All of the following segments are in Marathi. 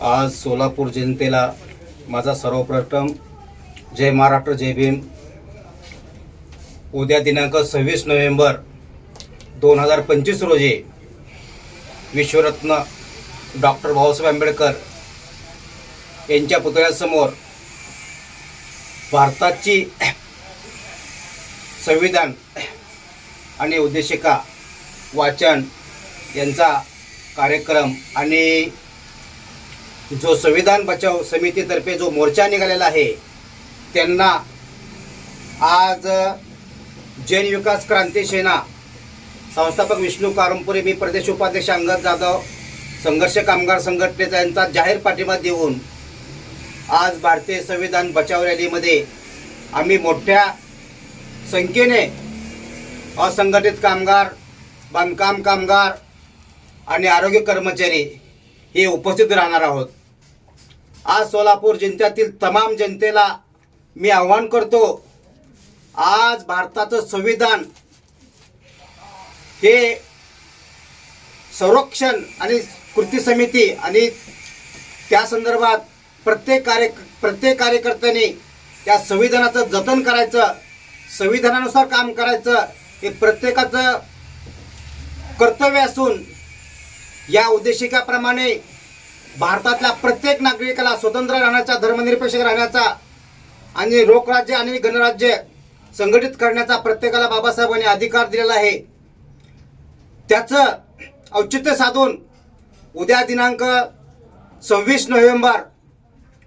आज सोलापूर जनतेला माझा सर्वप्रथम जय महाराष्ट्र जय भीम. उद्या दिनांक सव्वीस नोव्हेंबर दोन हजार पंचवीस रोजी विश्वरत्न डॉक्टर बाबासाहेब आंबेडकर यांच्या पुतळ्यासमोर भारताची संविधान आणि उद्देशिका वाचन यांचा कार्यक्रम आणि जो संविधान बचाव समितीतर्फे जो मोर्चा निघालेला आहे त्यांना आज जैन विकास क्रांती सेना संस्थापक विष्णू कारंपुरे मी प्रदेश उपाध्यक्ष अंगद जाधव संघर्ष कामगार संघटनेचा यांचा जाहीर पाठिंबा देऊन आज भारतीय संविधान बचाव रॅलीमध्ये आम्ही मोठ्या संख्येने असंघटित कामगार बांधकाम कामगार आणि आरोग्य कर्मचारी हे उपस्थित राहणार आहोत. आज सोलापूर जिल्ह्यातील तमाम जनतेला मी आव्हान करतो आज भारताचं संविधान हे संरक्षण आणि कृती समिती आणि त्या संदर्भात प्रत्येक कार्य प्रत्येक कार्यकर्त्याने त्या संविधानाचं जतन करायचं संविधानानुसार काम करायचं हे प्रत्येकाचं कर्तव्य असून या उद्देशिकाप्रमाणे भारतातल्या प्रत्येक नागरिकाला स्वतंत्र राहण्याचा धर्मनिरपेक्ष राहण्याचा आणि लोकराज्य आणि गणराज्य संघटित करण्याचा प्रत्येकाला बाबासाहेबांनी अधिकार दिलेला आहे. त्याचं औचित्य साधून उद्या दिनांक सव्वीस नोव्हेंबर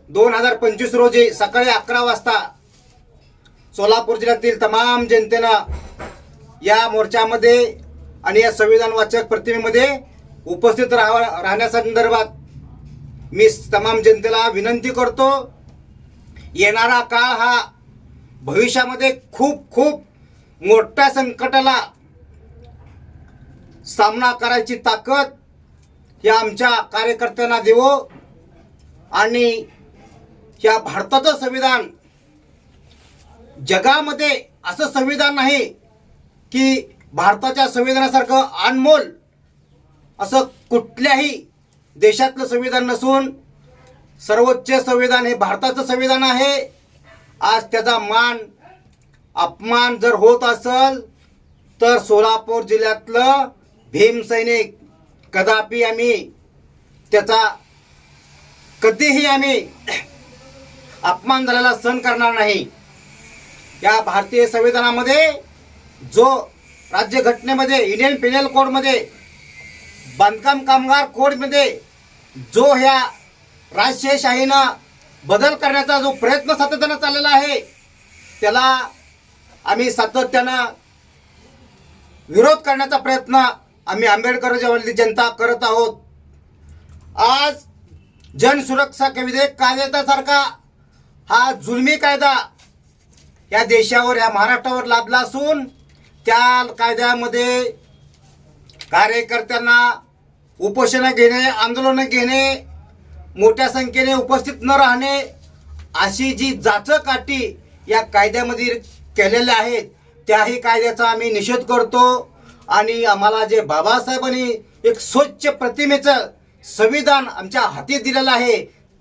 दोन हजार पंचवीस रोजी सकाळी अकरा वाजता सोलापूर जिल्ह्यातील तमाम जनतेनं या मोर्चामध्ये आणि या संविधान वाचक प्रतिमेमध्ये उपस्थित राहा राहण्यासंदर्भात मी तमाम जनतेला विनंती करतो येणारा काळ हा भविष्यामध्ये खूप खूप मोठ्या संकटाला सामना करायची ताकद या आमच्या कार्यकर्त्यांना देवो आणि या भारताचं संविधान जगामध्ये असं संविधान नाही की भारताच्या संविधानासारखं अनमोल असं कुठल्याही देशातलं संविधान नसून सर्वोच्च संविधान हे भारताचं संविधान आहे. आज त्याचा मान अपमान जर होत असेल तर सोलापूर जिल्ह्यातलं भीमसैनिक कदापि आम्ही त्याचा कधीही आम्ही अपमान झालेला सहन करणार नाही. या भारतीय संविधानामध्ये जो राज्यघटनेमध्ये इंडियन पेनल कोडमध्ये बांधकाम कामगार कोडमध्ये जो ह्या राजशाहीनं बदल करण्याचा जो प्रयत्न सातत्यानं चाललेला आहे त्याला आम्ही सातत्यानं विरोध करण्याचा प्रयत्न आम्ही आंबेडकर जवळली जनता करत आहोत. आज जनसुरक्षा विधेयक कायद्यासारखा हा जुलमी कायदा या देशावर या महाराष्ट्रावर लादला असून त्या कायद्यामध्ये कार्यकर्त्यांना उपोषणं घेणे आंदोलनं घेणे मोठ्या संख्येने उपस्थित न राहणे अशी जी जाचकाठी या कायद्यामध्ये केलेल्या आहेत त्याही कायद्याचा आम्ही निषेध करतो. आणि आम्हाला जे बाबासाहेबांनी एक स्वच्छ प्रतिमेचं संविधान आमच्या हाती दिलेलं आहे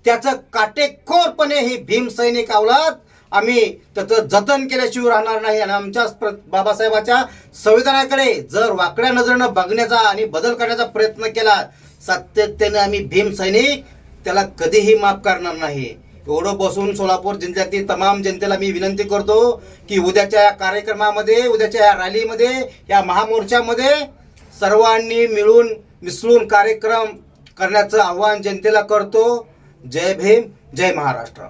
त्याचं काटेकोरपणे ही भीम सैनिक अवलाद आम्ही त्याचं जतन केल्याशिवाय राहणार नाही. आणि आमच्या प्र- बाबासाहेबाच्या संविधानाकडे जर वाकड्या नजरेनं बघण्याचा आणि बदल करण्याचा प्रयत्न केला सातत्याने आम्ही भीम सैनिक त्याला कधीही माफ करणार नाही. एवढं बसून सोलापूर जिल्ह्यातील तमाम जनतेला मी विनंती करतो की उद्याच्या या कार्यक्रमामध्ये उद्याच्या या रॅलीमध्ये या महामोर्चामध्ये सर्वांनी मिळून मिसळून कार्यक्रम करण्याचं आव्हान जनतेला करतो. जय भीम जय महाराष्ट्र.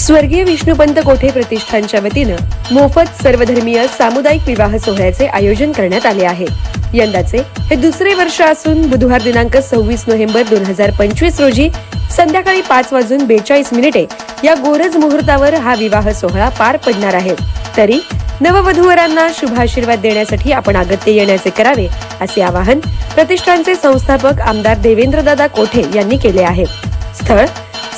स्वर्गीय विष्णुपंत कोठे प्रतिष्ठानच्या वतीनं मोफत सर्वधर्मीय सामुदायिक विवाह सोहळ्याचे आयोजन करण्यात आले आहे. यंदाचे हे दुसरे वर्ष असून बुधवार दिनांक सव्वीस नोव्हेंबर दोन हजार पंचवीस रोजी संध्याकाळी पाच वाजून बेचाळीस मिनिटे या गोरज मुहूर्तावर हा विवाह सोहळा पार पडणार आहे. तरी नववधूवरांना शुभाशीर्वाद देण्यासाठी आपण अगत्य येण्याचे करावे असे आवाहन प्रतिष्ठानचे संस्थापक आमदार देवेंद्रदादा कोठे यांनी केले आहे. स्थळ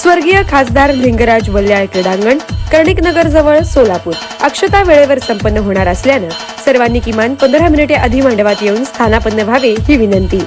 स्वर्गीय खासदार लिंगराज वल्याळ क्रीडांगण कर्णिक नगर जवळ सोलापूर. अक्षता वेळेवर संपन्न होणार असल्यानं सर्वांनी किमान पंधरा मिनिटे आधी मांडवात येऊन स्थानापन्न व्हावे ही विनंती.